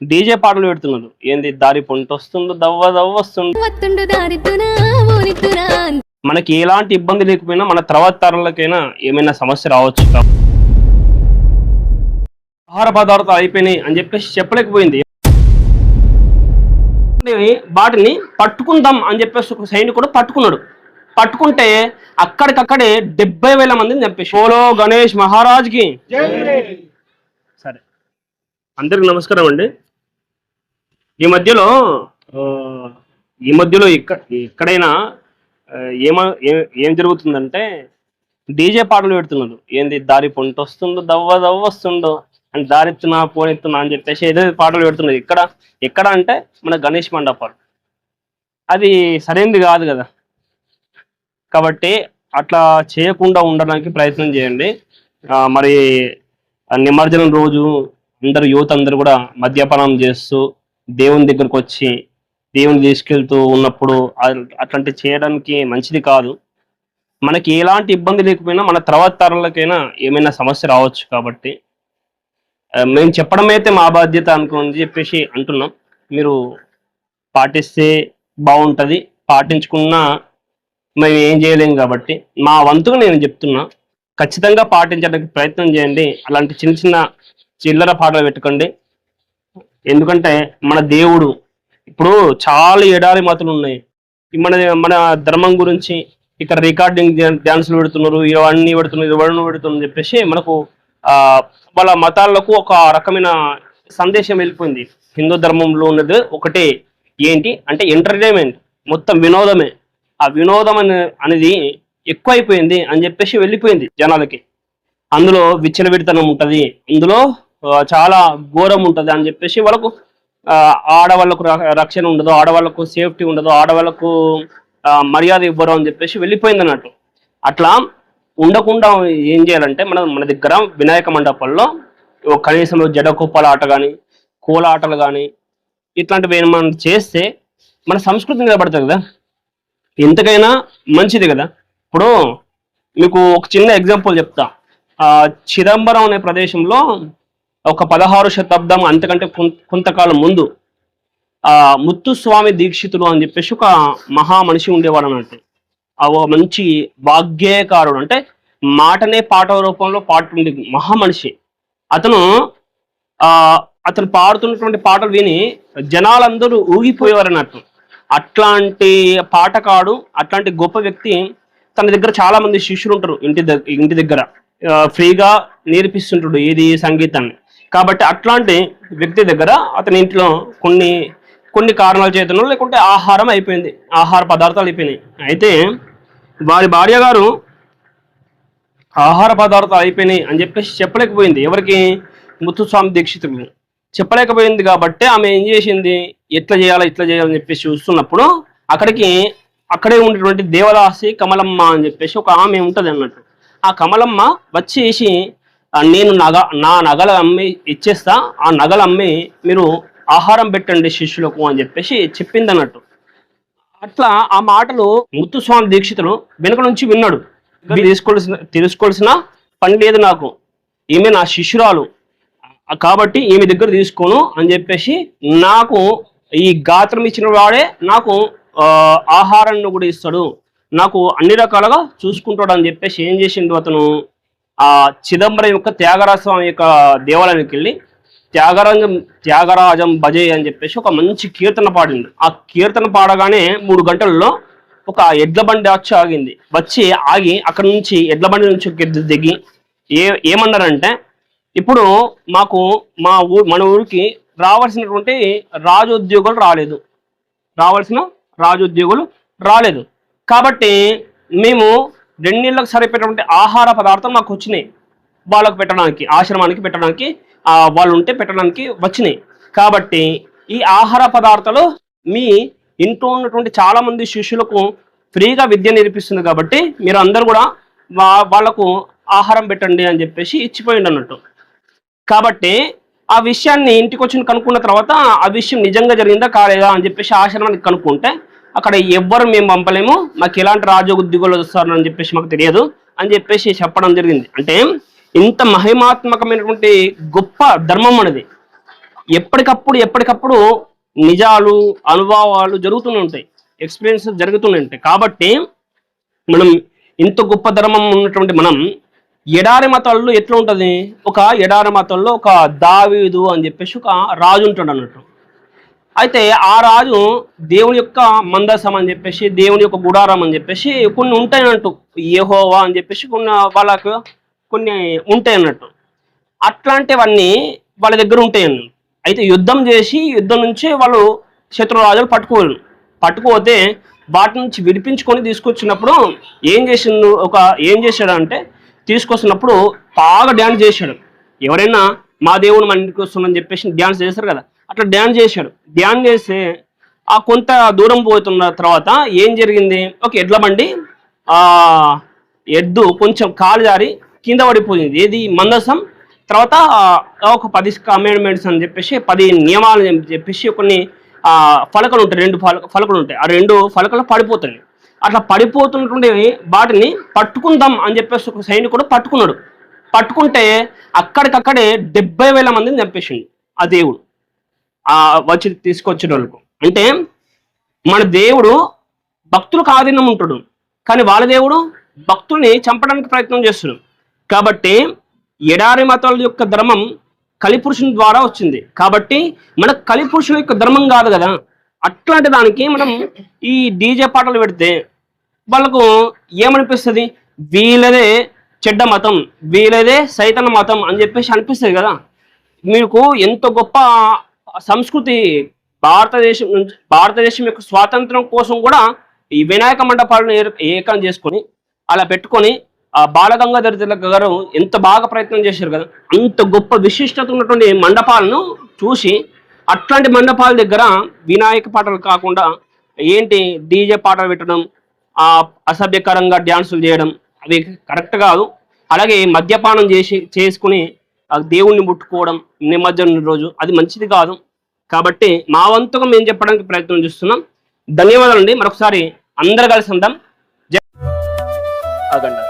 DJ పాటలు పెడుతున్నారు ఏంది దారి పొంట వస్తుందో దవ్వ దవ్వ వస్తుందో. మనకి ఎలాంటి ఇబ్బంది లేకపోయినా మన తర్వాత తరాలకైనా ఏమైనా సమస్య రావచ్చు ఆహార పదార్థాలు అయిపోయినాయి అని చెప్పేసి చెప్పలేకపోయింది. వాటిని పట్టుకుందాం అని చెప్పేసి ఒక సైనికుడు పట్టుకున్నాడు. పట్టుకుంటే అక్కడికక్కడే డెబ్బై వేల మందిని చంపేసి ఓలో గణేష్ మహారాజ్కి. సరే. అందరికి నమస్కారం అండి. ఈ మధ్యలో ఈ మధ్యలో ఇక్కడ ఎక్కడైనా ఏమ ఏ- ఏం జరుగుతుందంటే డీజే పాటలు పెడుతున్నారు. ఏంది దారి పొంట వస్తుందో దవ్వ దవ్వ వస్తుందో అని దారెత్తున్నా పోనెత్తున్నా అని చెప్పేసి ఏదో పాటలు పెడుతున్నది ఇక్కడ ఎక్కడ అంటే మన గణేష్ మండపాలు. అది సరైనది కాదు కదా. కాబట్టి అట్లా చేయకుండా ఉండడానికి ప్రయత్నం చేయండి. మరి నిమజ్జనం రోజు అందరు యువత అందరు కూడా మద్యపానం చేస్తూ దేవుని దగ్గరకు వచ్చి దేవుని తీసుకెళ్తూ ఉన్నప్పుడు అట్లాంటి చేయడానికి మంచిది కాదు. మనకి ఎలాంటి ఇబ్బంది లేకపోయినా మన తర్వాత తరాలకైనా ఏమైనా సమస్య రావచ్చు కాబట్టి మేము చెప్పడం అయితే మా బాధ్యత అనుకోని చెప్పేసి అంటున్నాం. మీరు పాటిస్తే బాగుంటుంది. పాటించుకున్నా మేము ఏం చేయలేం కాబట్టి మా వంతుగా నేను చెప్తున్నా ఖచ్చితంగా పాటించడానికి ప్రయత్నం చేయండి. అలాంటి చిన్న చిన్న చిల్లర పాటలు పెట్టుకోండి. ఎందుకంటే మన దేవుడు ఇప్పుడు చాలా ఎడారి మతులు ఉన్నాయి. మన మన ధర్మం గురించి ఇక్కడ రికార్డింగ్ డ్యాన్సులు పెడుతున్నారు ఇవన్నీ పెడుతున్నారు ఇవన్నీ పెడుతున్నారు చెప్పేసి మనకు వాళ్ళ మతాలకు ఒక రకమైన సందేశం వెళ్ళిపోయింది. హిందూ ధర్మంలో ఉన్నది ఒకటే ఏంటి అంటే ఎంటర్టైన్మెంట్ మొత్తం వినోదమే. ఆ వినోదం అనేది ఎక్కువైపోయింది అని చెప్పేసి వెళ్ళిపోయింది జనాలకి. అందులో విచ్చలవిడితనం ఉంటుంది. అందులో చాలా ఘోరం ఉంటుంది అని చెప్పేసి వాళ్ళకు ఆడవాళ్ళకు ర- రక్షణ ఉండదు ఆడవాళ్ళకు సేఫ్టీ ఉండదు ఆడవాళ్ళకు మర్యాద ఇవ్వరు అని చెప్పేసి వెళ్ళిపోయింది అన్నట్టు. అట్లా ఉండకుండా ఏం చేయాలంటే మన మన దగ్గర వినాయక మండపాల్లో కనీసం జడకుప్పల ఆట కానీ కోల ఆటలు కానీ ఇట్లాంటివి ఏమైనా మనం చేస్తే మన సంస్కృతి నిలబడుతుంది కదా. ఎంతకైనా మంచిది కదా. ఇప్పుడు మీకు ఒక చిన్న ఎగ్జాంపుల్ చెప్తా. చిదంబరం అనే ప్రదేశంలో ఒక పదహారు శతాబ్దం అంతకంటే కొం- కొంతకాలం ముందు ఆ ముత్తుస్వామి దీక్షితులు అని చెప్పేసి ఒక మహా మనిషి ఉండేవాడు అన్నట్టు. ఆ ఓ మంచి భాగ్యకారుడు. అంటే మాటనే పాట రూపంలో పాడుతుండే మహా మనిషి. అతను ఆ అతను పాడుతున్నటువంటి పాటలు విని జనాలందరూ ఊగిపోయేవారు అన్నట్టు. అట్లాంటి పాటకాడు అట్లాంటి గొప్ప వ్యక్తి తన దగ్గర చాలా మంది శిష్యులు ఉంటారు ఇంటి దగ్గర ఇంటి దగ్గర. ఫ్రీగా నేర్పిస్తుంటాడు ఏది సంగీతాన్ని. కాబట్టి అట్లాంటి వ్యక్తి దగ్గర అతని ఇంట్లో కొన్ని కొన్ని కారణాల చేతనో లేకుంటే ఆహారం అయిపోయింది ఆహార పదార్థాలు అయిపోయినాయి. అయితే వారి భార్య గారు ఆహార పదార్థాలు అయిపోయినాయి అని చెప్పేసి చెప్పలేకపోయింది. ఎవరికి? ముత్తుస్వామి దీక్షితులు చెప్పలేకపోయింది కాబట్టి ఆమె ఏం చేసింది? ఎట్లా చేయాలి ఇట్లా చేయాలని చెప్పేసి చూస్తున్నప్పుడు అక్కడికి అక్కడే ఉన్నటువంటి దేవదాసి కమలమ్మ అని చెప్పేసి ఒక ఆమె ఉంటుంది అన్నట్టు. ఆ కమలమ్మ వచ్చేసి నేను నగ నా నగలు అమ్మి ఇచ్చేస్తా ఆ నగలు అమ్మి మీరు ఆహారం పెట్టండి శిష్యులకు అని చెప్పేసి చెప్పింది అన్నట్టు అట్లా ఆ మాటలు ముత్తుస్వామి దీక్షితులు వెనుక నుంచి విన్నాడు. తీసుకోవాల్సిన తెలుసుకోవాల్సిన పని లేదు నాకు. ఈమె నా శిష్యురాలు. కాబట్టి ఈమె దగ్గర తీసుకోను అని చెప్పేసి నాకు ఈ గాత్రం ఇచ్చిన వాడే నాకు ఆహారాన్ని కూడా ఇస్తాడు. నాకు అన్ని రకాలుగా చూసుకుంటాడు అని చెప్పేసి ఏం చేసిండు అతను? ఆ చిదంబరం యొక్క త్యాగరాజ స్వామి యొక్క దేవాలయానికి వెళ్ళి త్యాగరాజం త్యాగరాజం భజే అని చెప్పేసి ఒక మంచి కీర్తన పాడింది ఆ కీర్తన పాడగానే మూడు గంటల్లో ఒక ఎడ్ల బండి వచ్చి ఆగింది. వచ్చి ఆగి అక్కడ నుంచి ఎడ్ల బండి నుంచి ఒక ఎద్దు దిగి ఏ ఏమన్నారంటే ఇప్పుడు మాకు మా ఊరు మన ఊరికి రావాల్సినటువంటి రాజోద్యోగులు రాలేదు. రావాల్సిన రాజోద్యోగులు రాలేదు. కాబట్టి మేము రెండేళ్ళకు సరిపోయేటువంటి ఆహార పదార్థం మాకు వచ్చినాయి. వాళ్ళకు పెట్టడానికి ఆశ్రమానికి పెట్టడానికి వాళ్ళు ఉంటే పెట్టడానికి వచ్చినాయి. కాబట్టి ఈ ఆహార పదార్థాలు మీ ఇంట్లో ఉన్నటువంటి చాలామంది శిష్యులకు ఫ్రీగా విద్య నేర్పిస్తుంది కాబట్టి మీరు అందరు కూడా వాళ్ళకు ఆహారం పెట్టండి అని చెప్పేసి ఇచ్చిపోయింది అన్నట్టు. కాబట్టి ఆ విషయాన్ని ఇంటికి వచ్చి కనుక్కున్న తర్వాత ఆ విషయం నిజంగా జరిగిందా కాలేదా అని చెప్పేసి ఆశ్రమానికి కనుక్కుంటే అక్కడ ఎవ్వరు మేము పంపలేము మాకు ఎలాంటి రాజోద్యోగులు వస్తారు అని చెప్పేసి మాకు తెలియదు అని చెప్పేసి చెప్పడం జరిగింది. అంటే ఇంత మహిమాత్మకమైనటువంటి గొప్ప ధర్మం అనేది ఎప్పటికప్పుడు ఎప్పటికప్పుడు నిజాలు అనుభవాలు జరుగుతూనే ఉంటాయి ఎక్స్పీరియన్స్ జరుగుతూనే ఉంటాయి. కాబట్టి మనం ఇంత గొప్ప ధర్మం ఉన్నటువంటి మనం ఎడారి మతాల్లో ఎట్లా ఉంటుంది? ఒక ఎడారి మతాల్లో ఒక దావీదు అని చెప్పేసి ఒక రాజు ఉంటాడు అన్నట్టు. అయితే ఆ రాజు దేవుని యొక్క మందసం అని చెప్పేసి దేవుని యొక్క గుడారం అని చెప్పేసి కొన్ని ఉంటాయి అన్నట్టు అని చెప్పేసి కొన్ని వాళ్ళకు కొన్ని ఉంటాయి అన్నట్టు అట్లాంటివన్నీ వాళ్ళ దగ్గర ఉంటాయండి అయితే యుద్ధం చేసి యుద్ధం నుంచి వాళ్ళు శత్రురాజులు పట్టుకోరు పట్టుకోతే వాటి నుంచి విడిపించుకొని తీసుకొచ్చినప్పుడు ఏం చేసిండు? ఒక ఏం చేశాడు అంటే తీసుకొస్తున్నప్పుడు బాగా డ్యాన్స్ చేశాడు. ఎవరైనా మా దేవుడు మన ఇంటికి వస్తుందని చెప్పేసి డ్యాన్స్ చేస్తారు కదా. అట్లా డ్యాన్ చేశాడు. డ్యాన్ చేస్తే ఆ కొంత దూరం పోతున్న తర్వాత ఏం జరిగింది? ఒక ఎడ్ల బండి ఆ ఎద్దు కొంచెం కాలు జారి కింద పడిపోయింది. ఏది? మందసం. తర్వాత ఒక పది అమెండ్మెంట్స్ అని చెప్పేసి పది నియమాలు చెప్పేసి కొన్ని ఫలకలు ఉంటాయి. రెండు ఫలక ఫలకలు ఉంటాయి. ఆ రెండు ఫలకలు పడిపోతున్నాయి. అట్లా పడిపోతున్నటువంటి వాటిని పట్టుకుందాం అని చెప్పేసి ఒక సైనికుడు పట్టుకున్నాడు. పట్టుకుంటే అక్కడికక్కడే డెబ్బై వేల మందిని చంపేసిండు ఆ దేవుడు. ఆ వచ్చి తీసుకొచ్చిన వాళ్ళకు అంటే మన దేవుడు భక్తులకు ఆధీనం ఉంటాడు. కానీ వాళ్ళ దేవుడు భక్తుల్ని చంపడానికి ప్రయత్నం చేస్తున్నాడు కాబట్టి ఎడారి మతాల యొక్క ధర్మం కలిపురుషుని ద్వారా వచ్చింది. కాబట్టి మన కలిపురుషుల యొక్క ధర్మం కాదు కదా. అట్లాంటి దానికి మనం ఈ డీజే పాటలు పెడితే వాళ్ళకు ఏమనిపిస్తుంది? వీళ్ళదే చెడ్డ మతం వీళ్ళదే సైతన మతం అని చెప్పేసి అనిపిస్తుంది కదా. మీకు ఎంత గొప్ప సంస్కృతి భారతదేశం నుంచి భారతదేశం యొక్క స్వాతంత్రం కోసం కూడా ఈ వినాయక మండపాలను ఏకం చేసుకొని అలా పెట్టుకొని ఆ బాలగంగాధర తిలక్ గారు ఎంత బాగా ప్రయత్నం చేశారు కదా అంత గొప్ప విశిష్టత ఉన్నటువంటి మండపాలను చూసి అట్లాంటి మండపాల దగ్గర వినాయక పాటలు కాకుండా ఏంటి డీజే పాటలు పెట్టడం ఆ అసభ్యకరంగా డ్యాన్సులు చేయడం అవి కరెక్ట్ కాదు. అలాగే మద్యపానం చేసి చేసుకుని ఆ దేవుణ్ణి ముట్టుకోవడం నిమజ్జనం రోజు అది మంచిది కాదు. కాబట్టి మా వంతుగా మేము చెప్పడానికి ప్రయత్నం చేస్తున్నాం. ధన్యవాదాలండి. మరొకసారి అందరు కలిసి ఉందాం. జగన్